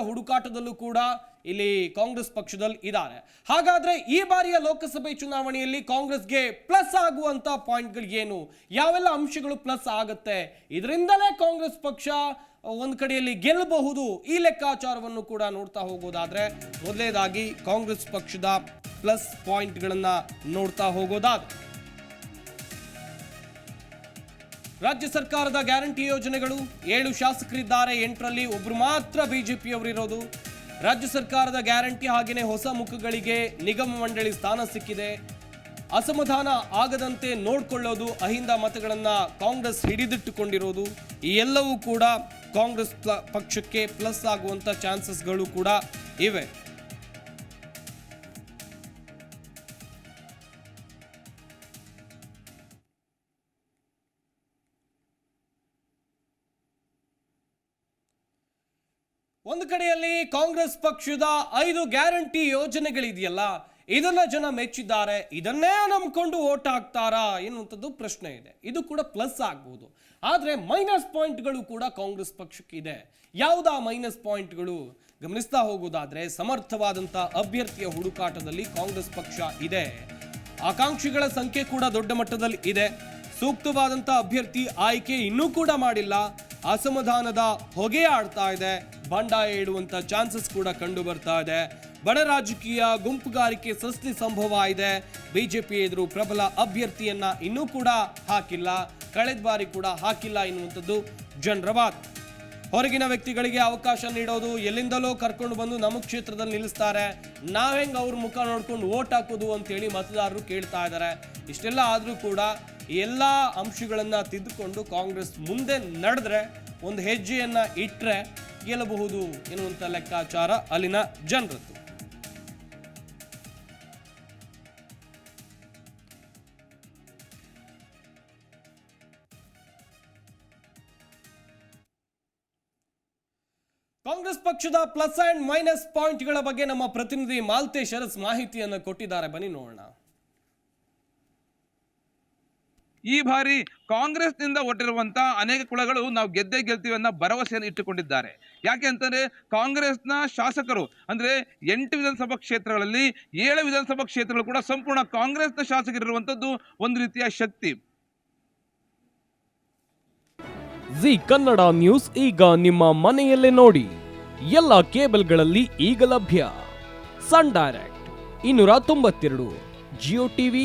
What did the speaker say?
ಹುಡುಕಾಟದಲ್ಲೂ ಕೂಡ ಇಲ್ಲಿ ಕಾಂಗ್ರೆಸ್ ಪಕ್ಷದಲ್ಲಿ ಇದ್ದಾರೆ. ಹಾಗಾದ್ರೆ ಈ ಬಾರಿಯ ಲೋಕಸಭೆ ಚುನಾವಣೆಯಲ್ಲಿ ಕಾಂಗ್ರೆಸ್ಗೆ ಪ್ಲಸ್ ಆಗುವಂತ ಪಾಯಿಂಟ್ಗಳು ಏನು ಯಾವೆಲ್ಲ ಅಂಶಗಳು ಪ್ಲಸ್ ಆಗುತ್ತೆ? ಇದರಿಂದಲೇ ಕಾಂಗ್ರೆಸ್ ಪಕ್ಷ ಒಂದು ಕಡೆಯಲ್ಲಿ ಗೆಲ್ಲಬಹುದು ಈ ಲೆಕ್ಕಾಚಾರವನ್ನು ಕೂಡ ನೋಡ್ತಾ ಹೋಗೋದಾದ್ರೆ, ಮೊದಲೇದಾಗಿ ಕಾಂಗ್ರೆಸ್ ಪಕ್ಷದ ಪ್ಲಸ್ ಪಾಯಿಂಟ್ಗಳನ್ನ ನೋಡ್ತಾ ಹೋಗೋದಾದ್ರೆ. ರಾಜ್ಯ ಸರ್ಕಾರದ ಗ್ಯಾರಂಟಿ ಯೋಜನೆಗಳು ಏಳು ಶಾಸಕರಿದ್ದಾರೆ, ಎಂಟರಲ್ಲಿ ಒಬ್ರು ಮಾತ್ರ ಬಿಜೆಪಿಯವರಿರೋದು. ರಾಜ್ಯ ಸರ್ಕಾರದ ಗ್ಯಾರಂಟಿ ಹಾಗೆಯೇ ಹೊಸ ಮುಖಗಳಿಗೆ ನಿಗಮ ಮಂಡಳಿ ಸ್ಥಾನ ಸಿಕ್ಕಿದೆ. ಅಸಮಾಧಾನ ಆಗದಂತೆ ನೋಡಿಕೊಳ್ಳೋದು, ಅಹಿಂದ ಮತಗಳನ್ನು ಕಾಂಗ್ರೆಸ್ ಹಿಡಿದಿಟ್ಟುಕೊಂಡಿರೋದು. ಈ ಎಲ್ಲವೂ ಕೂಡ ಕಾಂಗ್ರೆಸ್ ಪಕ್ಷಕ್ಕೆ ಪ್ಲಸ್ ಆಗುವಂತ ಚಾನ್ಸಸ್ಗಳು ಕೂಡ ಇವೆ. ಒಂದು ಕಡೆಯಲ್ಲಿ ಕಾಂಗ್ರೆಸ್ ಪಕ್ಷದ ಐದು ಗ್ಯಾರಂಟಿ ಯೋಜನೆಗಳಿದೆಯಲ್ಲ, ಇದನ್ನ ಜನ ಮೆಚ್ಚಿದ್ದಾರೆ, ಇದನ್ನೇ ನಂಬಿಕೊಂಡು ಓಟ್ ಹಾಕ್ತಾರಾ ಎನ್ನುವಂಥದ್ದು ಪ್ರಶ್ನೆ ಇದೆ. ಇದು ಕೂಡ ಪ್ಲಸ್ ಆಗ್ಬೋದು. ಆದರೆ ಮೈನಸ್ ಪಾಯಿಂಟ್ಗಳು ಕೂಡ ಕಾಂಗ್ರೆಸ್ ಪಕ್ಷಕ್ಕೆ ಇದೆ. ಯಾವುದಾ ಮೈನಸ್ ಪಾಯಿಂಟ್ಗಳು? ಗಮನಿಸ್ತಾ ಹೋಗೋದಾದ್ರೆ, ಸಮರ್ಥವಾದಂಥ ಅಭ್ಯರ್ಥಿಯ ಹುಡುಕಾಟದಲ್ಲಿ ಕಾಂಗ್ರೆಸ್ ಪಕ್ಷ ಇದೆ. ಆಕಾಂಕ್ಷಿಗಳ ಸಂಖ್ಯೆ ಕೂಡ ದೊಡ್ಡ ಮಟ್ಟದಲ್ಲಿ ಇದೆ. ಸೂಕ್ತವಾದಂಥ ಅಭ್ಯರ್ಥಿ ಆಯ್ಕೆ ಇನ್ನೂ ಕೂಡ ಮಾಡಿಲ್ಲ. ಅಸಮಾಧಾನದ ಹೊಗೆ ಆಡ್ತಾ ಇದೆ. ಬಂಡಾಯ ಇಡುವಂತ ಚಾನ್ಸಸ್ ಕೂಡ ಕಂಡು ಬರ್ತಾ ಇದೆ. ಬಡ ರಾಜಕೀಯ ಗುಂಪುಗಾರಿಕೆ ಸಸ್ತಿ ಸಂಭವ ಇದೆ. ಬಿಜೆಪಿ ಎದುರು ಪ್ರಬಲ ಅಭ್ಯರ್ಥಿಯನ್ನ ಇನ್ನೂ ಕೂಡ ಹಾಕಿಲ್ಲ. ಕಳೆದ ಬಾರಿ ಕೂಡ ಹಾಕಿಲ್ಲ ಎನ್ನುವಂಥದ್ದು ಜನರ ವಾದ ಹೊರಗಿನ ವ್ಯಕ್ತಿಗಳಿಗೆ ಅವಕಾಶ ನೀಡೋದು ಎಲ್ಲಿಂದಲೋ ಕರ್ಕೊಂಡು ಬಂದು ನಮ್ಮ ಕ್ಷೇತ್ರದಲ್ಲಿ ನಿಲ್ಲಿಸ್ತಾರೆ. ನಾವ್ ಹೆಂಗ್ ಅವ್ರ ಮುಖ ನೋಡ್ಕೊಂಡು ಓಟ್ ಹಾಕೋದು ಅಂತೇಳಿ ಮತದಾರರು ಕೇಳ್ತಾ ಇದ್ದಾರೆ ಇಷ್ಟೆಲ್ಲ ಆದರೂ ಕೂಡ ಎಲ್ಲ ಅಂಶಗಳನ್ನ ತಿದ್ದುಕೊಂಡು ಕಾಂಗ್ರೆಸ್ ಮುಂದೆ ನಡೆದ್ರೆ, ಒಂದು ಹೆಜ್ಜೆಯನ್ನ ಇಟ್ರೆ ಗೆಲ್ಲಬಹುದು ಎನ್ನುವಂತ ಲೆಕ್ಕಾಚಾರ ಅಲ್ಲಿನ ಜನರದ್ದು. ಕಾಂಗ್ರೆಸ್ ಪಕ್ಷದ ಪ್ಲಸ್ ಅಂಡ್ ಮೈನಸ್ ಪಾಯಿಂಟ್ಗಳ ಬಗ್ಗೆ ನಮ್ಮ ಪ್ರತಿನಿಧಿ ಮಾಲ್ತೇಶ್ ಅರಸ್ ಮಾಹಿತಿಯನ್ನು ಕೊಟ್ಟಿದ್ದಾರೆ. ಬನ್ನಿ ನೋಡೋಣ. ಈ ಬಾರಿ ಕಾಂಗ್ರೆಸ್ನಿಂದ ಒಟ್ಟಿರುವಂತ ಅನೇಕ ಕುಳಗಳು ನಾವು ಗೆದ್ದೇ ಗೆಲ್ತೀವಿ ಅನ್ನೋ ಭರವಸೆಯನ್ನು ಇಟ್ಟುಕೊಂಡಿದ್ದಾರೆ. ಯಾಕೆ ಅಂತಂದ್ರೆ ಕಾಂಗ್ರೆಸ್ನ ಶಾಸಕರು ಅಂದ್ರೆ ಎಂಟು ವಿಧಾನಸಭಾ ಕ್ಷೇತ್ರಗಳಲ್ಲಿ ಏಳು ವಿಧಾನಸಭಾ ಕ್ಷೇತ್ರಗಳು ಕೂಡ ಸಂಪೂರ್ಣ ಕಾಂಗ್ರೆಸ್ನ ಶಾಸಕರಿರುವಂಥದ್ದು ಒಂದು ರೀತಿಯ ಶಕ್ತಿ. ಜಿ ಕನ್ನಡ ನ್ಯೂಸ್ ಈಗ ನಿಮ್ಮ ಮನೆಯಲ್ಲೇ ನೋಡಿ. ಎಲ್ಲ ಕೇಬಲ್ಗಳಲ್ಲಿ ಈಗ ಲಭ್ಯ. ಸನ್ ಡೈರೆಕ್ಟ್ ಇನ್ನೂರ ತೊಂಬತ್ತೆರಡು, ಜಿಯೋ ಟಿವಿ